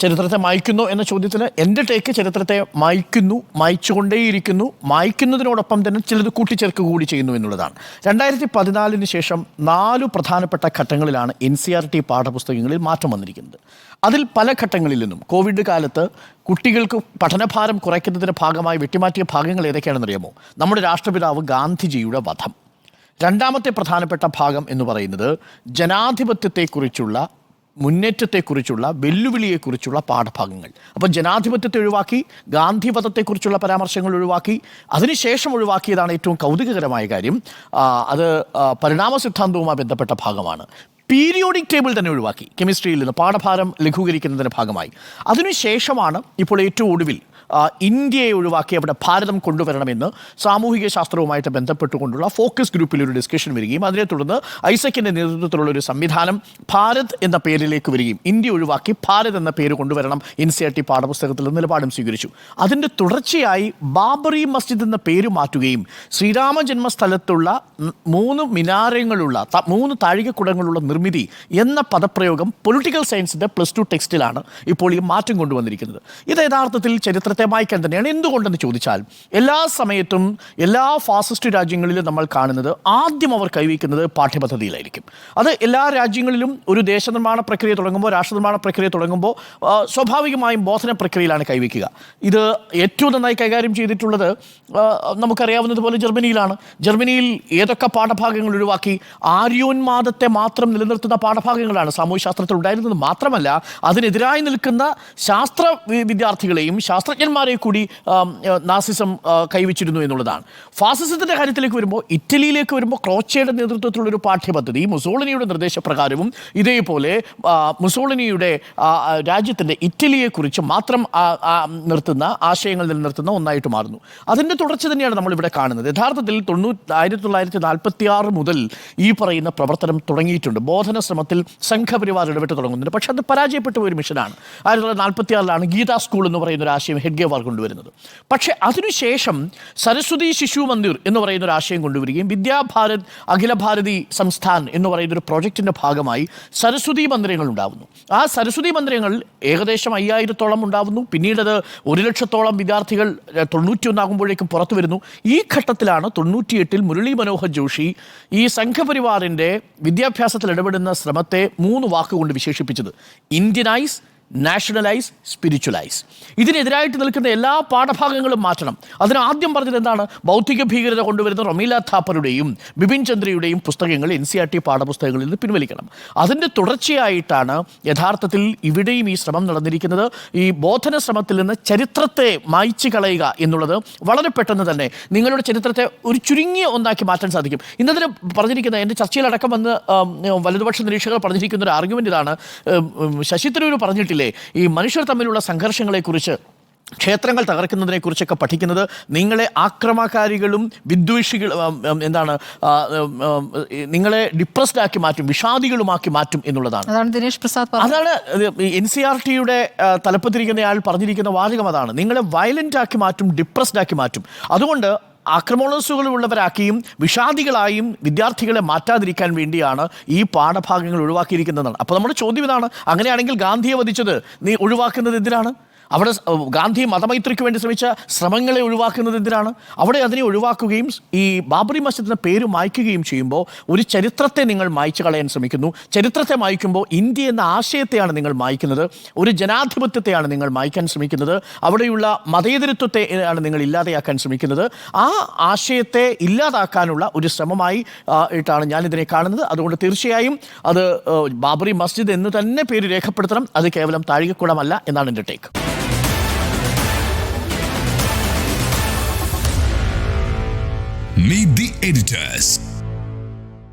ചരിത്രത്തെ മായ്ക്കുന്നു എന്ന ചോദ്യത്തിന് എന്റെ ടേക്ക് ചരിത്രത്തെ മായ്ക്കുന്നു മായ്ച്ചുകൊണ്ടേയിരിക്കുന്നു. മായ്ക്കുന്നതിനോടൊപ്പം തന്നെ ചിലത് കൂട്ടിച്ചേർക്കുക കൂടി ചെയ്യുന്നു എന്നുള്ളതാണ്. രണ്ടായിരത്തി പതിനാലിന് ശേഷം നാലു പ്രധാനപ്പെട്ട ഘട്ടങ്ങളിലാണ് എൻ സി ആർ ടി പാഠപുസ്തകങ്ങളിൽ മാറ്റം വന്നിരിക്കുന്നത്. അതിൽ പല ഘട്ടങ്ങളിൽ നിന്നും കോവിഡ് കാലത്ത് കുട്ടികൾക്ക് പഠനഭാരം കുറയ്ക്കുന്നതിന്റെ ഭാഗമായി വെട്ടിമാറ്റിയ ഭാഗങ്ങൾ ഏതൊക്കെയാണെന്നറിയാമോ? നമ്മുടെ രാഷ്ട്രപിതാവ് ഗാന്ധിജിയുടെ വധം. രണ്ടാമത്തെ പ്രധാനപ്പെട്ട ഭാഗം എന്ന് പറയുന്നത് ജനാധിപത്യത്തെക്കുറിച്ചുള്ള മുന്നേറ്റത്തെക്കുറിച്ചുള്ള വെല്ലുവിളിയെക്കുറിച്ചുള്ള പാഠഭാഗങ്ങൾ. അപ്പോൾ ജനാധിപത്യത്തെ ഒഴിവാക്കി ഗാന്ധിവധത്തെക്കുറിച്ചുള്ള പരാമർശങ്ങൾ ഒഴിവാക്കി അതിനുശേഷം ഒഴിവാക്കിയതാണ് ഏറ്റവും കൗതുകകരമായ കാര്യം. അത് പരിണാമ സിദ്ധാന്തവുമായി ബന്ധപ്പെട്ട ഭാഗമാണ്. പീരിയോഡിക് ടേബിൾ തന്നെ ഒഴിവാക്കി കെമിസ്ട്രിയിൽ നിന്ന് പാഠഭാരം ലഘൂകരിക്കുന്നതിന്റെ ഭാഗമായി. അതിനുശേഷമാണ് ഇപ്പോൾ ഏറ്റവും ഒടുവിൽ ഇന്ത്യയെ ഒഴിവാക്കി അവിടെ ഭാരതം കൊണ്ടുവരണമെന്ന് സാമൂഹിക ശാസ്ത്രവുമായിട്ട് ബന്ധപ്പെട്ടുകൊണ്ടുള്ള ഫോക്കസ് ഗ്രൂപ്പിൽ ഒരു ഡിസ്കഷൻ വരികയും അതിനെ തുടർന്ന് ഐസക്കിന്റെ നേതൃത്വത്തിലുള്ള ഒരു സംവിധാനം ഭാരത് എന്ന പേരിലേക്ക് വരികയും ഇന്ത്യ ഒഴിവാക്കി ഭാരത് എന്ന പേര് കൊണ്ടുവരണം എൻ സി ആർ ടി പാഠപുസ്തകത്തിൽ നിലപാടും സ്വീകരിച്ചു. അതിന്റെ തുടർച്ചയായി ബാബറി മസ്ജിദ് എന്ന പേര് മാറ്റുകയും ശ്രീരാമ ജന്മസ്ഥലത്തുള്ള മൂന്ന് മിനാരങ്ങളുള്ള മൂന്ന് താഴികക്കുടങ്ങളുള്ള നിർമ്മിതി എന്ന പദപ്രയോഗം പൊളിറ്റിക്കൽ സയൻസിന്റെ പ്ലസ് ടു ടെക്സ്റ്റിലാണ് ഇപ്പോൾ ഈ മാറ്റം കൊണ്ടുവന്നിരിക്കുന്നത്. ഇത് യഥാർത്ഥത്തിൽ ചരിത്രത്തെ മായ്ക്കാൻ തന്നെയാണ് എന്തുകൊണ്ടെന്ന് ചോദിച്ചാൽ എല്ലാ സമയത്തും എല്ലാ ഫാസിസ്റ്റ് രാജ്യങ്ങളിലും നമ്മൾ കാണുന്നത് ആദ്യം അവർ കൈവയ്ക്കുന്നത് പാഠ്യപദ്ധതിയിലായിരിക്കും. അത് എല്ലാ രാജ്യങ്ങളിലും ഒരു ദേശനിർമ്മാണ പ്രക്രിയ തുടങ്ങുമ്പോൾ രാഷ്ട്രനിർമ്മാണ പ്രക്രിയ തുടങ്ങുമ്പോൾ സ്വാഭാവികമായും ബോധന പ്രക്രിയയിലാണ് കൈവയ്ക്കുക. ഇത് ഏറ്റവും നന്നായി കൈകാര്യം ചെയ്തിട്ടുള്ളത് നമുക്കറിയാവുന്നതുപോലെ ജർമ്മനിയിലാണ്. ജർമ്മനിയിൽ ഏതൊക്കെ പാഠഭാഗങ്ങൾ ഒഴിവാക്കി ആര്യോന്മാദത്തെ മാത്രം നിലനിർത്തുന്ന പാഠഭാഗങ്ങളാണ് സാമൂഹ്യശാസ്ത്രത്തിൽ ഉണ്ടായിരുന്നത് മാത്രമല്ല അതിനെതിരായി നിൽക്കുന്ന ശാസ്ത്ര വിദ്യാർത്ഥികളെയും വിദ്യാർത്ഥികളെയും ശാസ്ത്രജ്ഞന്മാരെ കൂടി നാസിസം കൈവച്ചിരുന്നു എന്നുള്ളതാണ്. ഫാസിസത്തിന്റെ കാര്യത്തിലേക്ക് വരുമ്പോൾ ഇറ്റലിയിലേക്ക് വരുമ്പോൾ ക്രോച്ചയുടെ നേതൃത്വത്തിലുള്ള ഒരു പാഠ്യപദ്ധതി മുസോളിനിയുടെ നിർദ്ദേശപ്രകാരവും ഇതേപോലെ മുസോളിനിയുടെ രാജ്യത്തിന്റെ ഇറ്റലിയെക്കുറിച്ച് മാത്രം നിർത്തുന്ന ആശയങ്ങൾ നിലനിർത്തുന്ന ഒന്നായിട്ട് മാറുന്നു. അതിന്റെ തുടർച്ച തന്നെയാണ് നമ്മളിവിടെ കാണുന്നത്. യഥാർത്ഥത്തിൽ തൊണ്ണൂറ്റി ആയിരത്തി തൊള്ളായിരത്തി നാൽപ്പത്തി ആറ് മുതൽ ഈ പറയുന്ന പ്രവർത്തനം തുടങ്ങിയിട്ടുണ്ട്. ബോധന ശ്രമത്തിൽ സംഘപരിവാർ ഇടപെട്ട് തുടങ്ങുന്നുണ്ട്. പക്ഷേ അത് പരാജയപ്പെട്ട ഒരു മിഷനാണ്. ആയിരത്തി തൊള്ളായിരത്തി നാൽപ്പത്തി ആറിലാണ് ഗീതാ സ്കൂൾ എന്ന് പറയുന്ന ഒരു ആശയം ഹെഡ്ഗേവാർ കൊണ്ടുവരുന്നത്. പക്ഷേ അതിനുശേഷം സരസ്വതി ശിശു മന്ദിർ എന്ന് പറയുന്ന ഒരു ആശയം കൊണ്ടുവരികയും വിദ്യാഭാരത് അഖില ഭാരതി സംസ്ഥാൻ എന്ന് പറയുന്ന ഒരു പ്രോജക്റ്റിന്റെ ഭാഗമായി സരസ്വതി മന്ദിരങ്ങൾ ഉണ്ടാവുന്നു. ആ സരസ്വതി മന്ദിരങ്ങൾ ഏകദേശം അയ്യായിരത്തോളം ഉണ്ടാവുന്നു. പിന്നീട് അത് ഒരു ലക്ഷത്തോളം വിദ്യാർത്ഥികൾ തൊണ്ണൂറ്റി തൊണ്ണൂറ്റിയൊന്നാകുമ്പോഴേക്കും പുറത്തു വരുന്നു. ഈ ഘട്ടത്തിലാണ് തൊണ്ണൂറ്റിയെട്ടിൽ മുരളി മനോഹർ ജോഷി ഈ സംഘപരിവാറിന്റെ വിദ്യാഭ്യാസത്തിൽ ഇടപെടുന്ന ശ്രമത്തെ മൂന്ന് വാക്കുകൊണ്ട് വിശേഷിപ്പിച്ചത്. ഇന്ത്യനൈസ് നാഷണലൈസ് സ്പിരിച്വലൈസ് ഇതിനെതിരായിട്ട് നിൽക്കുന്ന എല്ലാ പാഠഭാഗങ്ങളും മാറ്റണം. അതിന് ആദ്യം പറഞ്ഞത് എന്താണ്? ബൗദ്ധിക ഭീകരത കൊണ്ടുവരുന്ന റൊമീല ഥാപ്പറുടെയും ബിപിൻ ചന്ദ്രയുടെയും പുസ്തകങ്ങൾ എൻ സി ആർ ടി പാഠപുസ്തകങ്ങളിൽ നിന്ന് പിൻവലിക്കണം. അതിന്റെ തുടർച്ചയായിട്ടാണ് യഥാർത്ഥത്തിൽ ഇവിടെയും ഈ ശ്രമം നടന്നിരിക്കുന്നത്. ഈ ബോധന ശ്രമത്തിൽ നിന്ന് ചരിത്രത്തെ മായ്ച്ചു കളയുക എന്നുള്ളത് വളരെ പെട്ടെന്ന് തന്നെ നിങ്ങളുടെ ചരിത്രത്തെ ഒരു ചുരുങ്ങിയ ഒന്നാക്കി മാറ്റാൻ സാധിക്കും. ഇന്നതിന് പറഞ്ഞിരിക്കുന്ന എന്റെ ചർച്ചയിലടക്കം വന്ന് വലതുപക്ഷ നിരീക്ഷകർ പറഞ്ഞിരിക്കുന്ന ഒരു ആർഗ്യുമെന്റ് ഇതാണ്. ശശി തരൂർ പറഞ്ഞിട്ടില്ലേ. ഈ മനുഷ്യർ തമ്മിലുള്ള സംഘർഷങ്ങളെക്കുറിച്ച് ക്ഷേത്രങ്ങൾ തകർക്കുന്നതിനെക്കുറിച്ചൊക്കെ പഠിക്കുന്നത് നിങ്ങളെ ആക്രമകാരികളും വിദ്വേഷികൾ എന്താണ് നിങ്ങളെ ഡിപ്രസ്ഡ് ആക്കി മാറ്റും വിഷാദികളുമാക്കി മാറ്റും എന്നുള്ളതാണ്. അതാണ് ദിനേശ് പ്രസാദ് അതാണ് എൻ സി ആർ ടിയുടെ തലപ്പത്തിരിക്കുന്നയാൾ പറഞ്ഞിരിക്കുന്ന വാചകം അതാണ്. നിങ്ങളെ വയലന്റ് ആക്കി മാറ്റും ഡിപ്രസ്ഡ് ആക്കി മാറ്റും. അതുകൊണ്ട് ആക്രമണോത്സുകളുള്ളവരാക്കിയും വിഷാദികളായും വിദ്യാർത്ഥികളെ മാറ്റാതിരിക്കാൻ വേണ്ടിയാണ് ഈ പാഠഭാഗങ്ങൾ ഒഴിവാക്കിയിരിക്കുന്നതാണ് അപ്പോൾ നമ്മുടെ ചോദ്യം ഇതാണ്. അങ്ങനെയാണെങ്കിൽ ഗാന്ധിയെ വധിച്ചത് നീ ഒഴിവാക്കുന്നത് എന്തിനാണ്? അവിടെ ഗാന്ധി മതമൈത്രിക്ക് വേണ്ടി ശ്രമിച്ച ശ്രമങ്ങളെ ഒഴിവാക്കുന്നത് എന്തിനാണ്? അവിടെ അതിനെ ഒഴിവാക്കുകയും ഈ ബാബറി മസ്ജിദിന്റെ പേര് മായ്ക്കുകയും ചെയ്യുമ്പോൾ ഒരു ചരിത്രത്തെ നിങ്ങൾ മായ്ച്ചു കളയാൻ ശ്രമിക്കുന്നു. ചരിത്രത്തെ മായ്ക്കുമ്പോൾ ഇന്ത്യ എന്ന ആശയത്തെയാണ് നിങ്ങൾ മായ്ക്കുന്നത്. ഒരു ജനാധിപത്യത്തെയാണ് നിങ്ങൾ മായ്ക്കാൻ ശ്രമിക്കുന്നത്. അവിടെയുള്ള മതേതരത്വത്തെ ആണ് നിങ്ങൾ ഇല്ലാതെയാക്കാൻ ശ്രമിക്കുന്നത്. ആ ആശയത്തെ ഇല്ലാതാക്കാനുള്ള ഒരു ശ്രമമായി ഇട്ടാണ് ഞാനിതിനെ കാണുന്നത്. അതുകൊണ്ട് തീർച്ചയായും അത് ബാബറി മസ്ജിദ് എന്ന് തന്നെ പേര് രേഖപ്പെടുത്തണം. അത് കേവലം താഴികക്കുടമല്ല എന്നാണ് എന്റെ ടേക്ക്. Meet the editors.